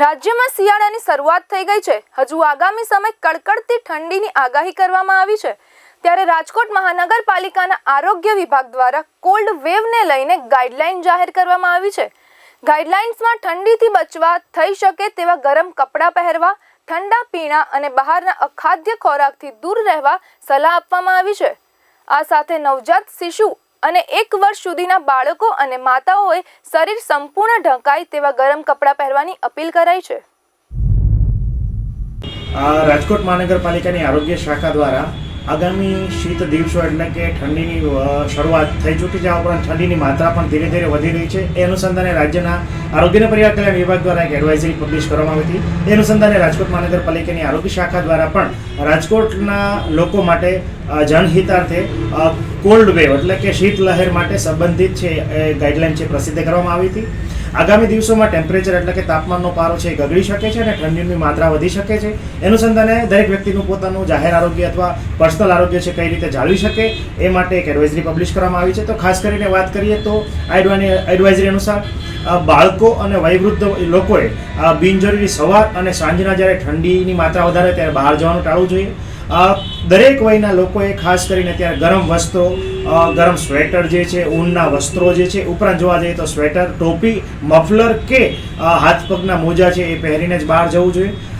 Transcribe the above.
રાજ્યમાં શિયાળાની શરૂઆત થઈ ગઈ છે. હજુ આગામી સમય કડકડતી ઠંડીની આગાહી કરવામાં આવી છે. ત્યારે રાજકોટ મહાનગરપાલિકાના આરોગ્ય વિભાગ દ્વારા કોલ્ડ વેવને લઈને ગાઈડલાઈન જાહેર કરવામાં આવી છે. ગાઈડલાઇન્સમાં ઠંડીથી બચવા થઈ શકે તેવા ગરમ કપડાં પહેરવા, ઠંડા પીણા અને બહારના અખાદ્ય ખોરાકથી દૂર રહેવા સલાહ આપવામાં આવી છે. આ સાથે નવજાત શિશુ અને એક વર્ષ સુધીના બાળકો અને માતાઓએ શરીર સંપૂર્ણ ઢંકાય તેવા ગરમ કપડાં પહેરવાની અપીલ કરાઈ છે. રાજકોટ મહાનગરપાલિકાની આરોગ્ય શાખા દ્વારા આગામી શીત દિવસો એટલે કે ઠંડીની શરૂઆત થઈ ચૂકી છે. આ ઉપરાંત ઠંડીની માત્રા પણ ધીરે ધીરે વધી રહી છે. એ અનુસંધાને રાજ્યના આરોગ્ય પરિવાર કલ્યાણ વિભાગ દ્વારા એક એડવાઇઝરી પબ્લિશ કરવામાં આવી હતી. એ અનુસંધાને રાજકોટ મહાનગરપાલિકાની આરોગ્ય શાખા દ્વારા પણ રાજકોટના લોકો માટે જનહિતાર્થે કોલ્ડ વેવ એટલે કે શીત લહેર માટે સંબંધિત છે એ ગાઈડલાઇન છે પ્રસિદ્ધ કરવામાં આવી હતી. આગામી દિવસોમાં ટેમ્પરેચર એટલે કે તાપમાનનો પારો છે એ ગગડી શકે છે અને ઠંડીની માત્રા વધી શકે છે. એ અનુસંધાને દરેક વ્યક્તિનું પોતાનું જાહેર આરોગ્ય અથવા પર્સનલ આરોગ્ય છે કઈ રીતે જાળવી શકે એ માટે એક એડવાઇઝરી પબ્લિશ કરવામાં આવી છે. તો ખાસ કરીને વાત કરીએ તો આ એડવાઇઝરી અનુસાર બાળકો અને વયવૃદ્ધ લોકોએ બિનજરૂરી સવાર અને સાંજના જ્યારે ઠંડીની માત્રા વધારે ત્યારે બહાર જવાનું ટાળવું જોઈએ. દરેક વયના લોકોએ ખાસ કરીને અત્યારે ગરમ વસ્ત્રો ગરમ સ્વેટર જે છે, ઊનના વસ્ત્રો જે છે, ઉપરાંત જોવા જઈએ તો સ્વેટર, ટોપી, મફલર કે હાથ પગના મોજા છે એ પહેરીને જ બહાર જવું જોઈએ.